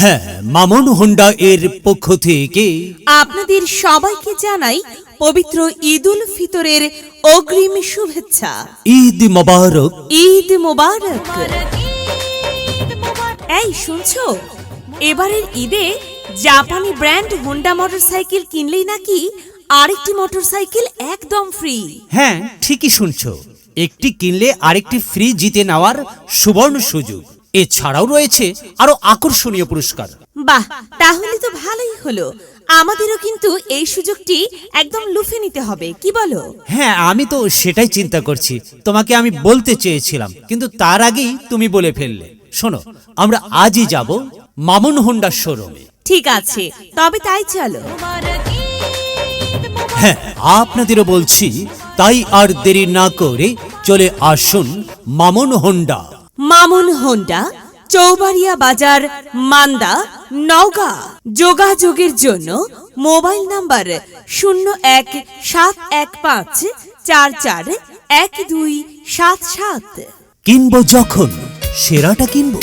হ্যাঁ মামুন হোন্ডা এর পক্ষ থেকে। আপনাদের সবাইকে জানাই পবিত্র ঈদুল ফিতরের অগ্রিম শুভেচ্ছা। ঈদ মোবারক। ঈদ মোবারক। এই শুনছো? এবারের ঈদে জাপানি ব্র্যান্ড হোন্ডা মোটরসাইকেল কিনলেই নাকি আরেকটি মোটরসাইকেল একদম ফ্রি। হ্যাঁ ঠিকই শুনছো। একটি কিনলে আরেকটি ফ্রি জিতে নেওয়ার সুবর্ণ সুযোগ। এছাড়াও রয়েছে আরও আকর্ষণীয় পুরস্কার। বাহ তাহলে তো ভালোই হলো। আমাদেরও কিন্তু এই সুযোগটি একদম লুফে নিতে হবে কি বলো? হ্যাঁ আমি তো সেটাই চিন্তা করছি। তোমাকে আমি বলতে চেয়েছিলাম কিন্তু তার আগেই তুমি বলে ফেললে। শোনো আমরা আজই যাব মামুন হোন্ডা শোরুমে। ঠিক আছে তবে তাই চলো। হ্যাঁ আপনাদেরও বলছি তাই আর দেরি না করে চলে আসুন মামুন হোন্ডা। মামুন হোন্ডা, চৌবাড়িয়া বাজার, মান্দা, নওগাঁ। যোগাযোগের জন্য মোবাইল নাম্বার শূন্য এক সাত এক পাঁচ চার চার এক দুই সাত সাত। কিনবো যখন সেরাটা কিনবো।